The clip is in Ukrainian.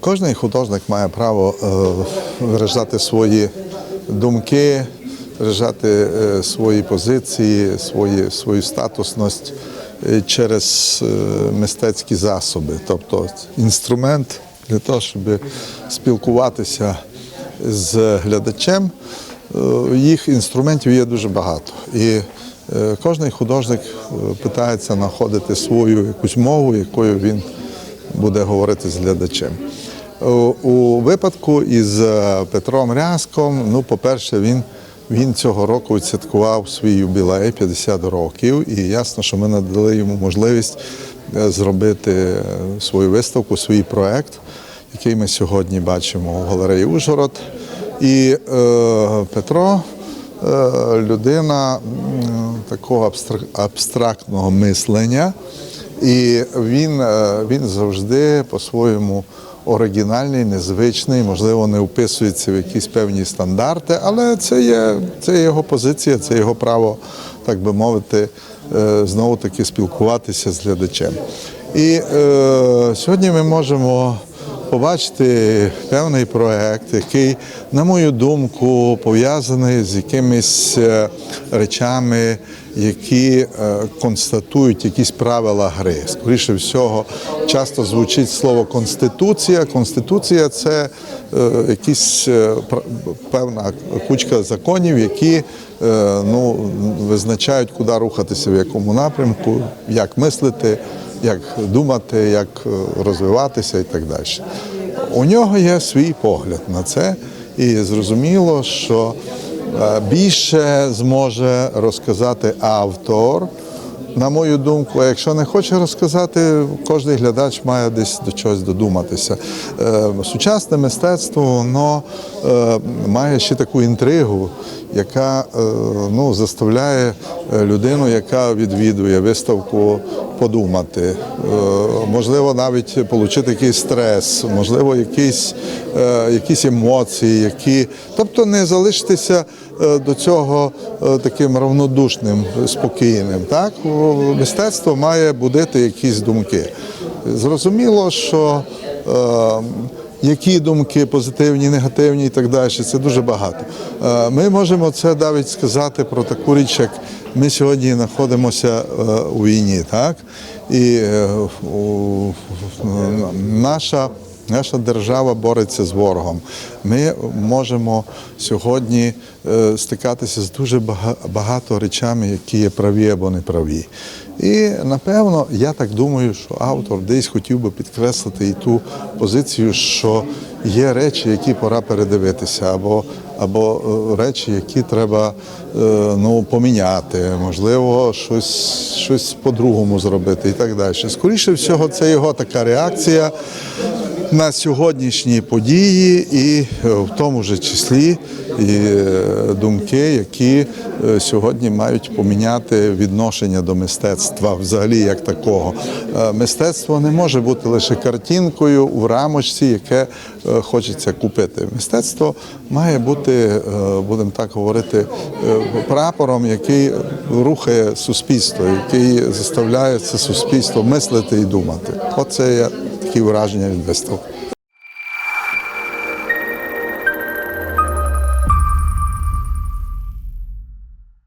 Кожний художник має право е, виражати свої думки, виражати е, свої позиції, свої, свою статусність е, через мистецькі засоби, тобто інструмент для того, щоб спілкуватися з глядачем. Їх інструментів є дуже багато. І кожний художник питається знаходити свою якусь мову, якою він буде говорити з глядачем. У- У випадку із е, Петром Рязком, ну, по-перше, він, він цього року відсвяткував свій юбілей 50 років, і ясно, що ми надали йому можливість е, зробити е, свою виставку, свій проект, який ми сьогодні бачимо у галереї Ужгород. І е, Петро е, людина такого абстра- абстрактного мислення. І він, е, він завжди по-своєму оригінальний, незвичний, можливо, не вписується в якісь певні стандарти, але це є, це його позиція, це його право, так би мовити, е, знову таки спілкуватися з глядачем. І е, сьогодні ми можемо побачити певний проект, який, на мою думку, пов'язаний з якимись е, речами, які е, констатують якісь правила гри. Скоріше всього, часто звучить слово конституція. Конституція це е, якісь певна кучка законів, які ну, визначають, куди рухатися, в якому напрямку, як мислити, як думати, як е, розвиватися і так далі. У нього є свій погляд на це, і зрозуміло, що е, більше зможе розказати автор. На мою думку, а якщо не хоче розказати, кожен глядач має десь до чогось додуматися. Е, Сучасне мистецтво воно е, має ще таку інтригу, яка е, ну, заставляє людину, яка відвідує виставку, подумати. Можливо, навіть отримати якийсь стрес, можливо, якісь, якісь емоції, які. Тобто не залишитися до цього е, таким равнодушним, спокійним. Так? Мистецтво має будити якісь думки. Зрозуміло, що е, які думки позитивні, негативні і так далі, це дуже багато. Е, Ми можемо це навіть сказати про таку річ, як ми сьогодні знаходимося е, у війні, так? І е, наша Наша держава бореться з ворогом. Ми можемо сьогодні е, стикатися з дуже багато речами, які є праві або неправі. І напевно, я так думаю, що автор десь хотів би підкреслити і ту позицію, що є речі, які пора передивитися, або, або е, речі, які треба е, ну, поміняти, можливо, щось, щось по-другому зробити і так далі. Скоріше всього, це його така реакція на сьогоднішні події, і е, в тому же числі і е, думки, які е, сьогодні мають поміняти відношення до мистецтва взагалі як такого. Мистецтво не може бути лише картинкою в рамочці, яке хочеться купити. Мистецтво має бути, будемо так говорити, прапором, який рухає суспільство, який заставляє це суспільство мислити і думати. Оце є такі враження від виставки.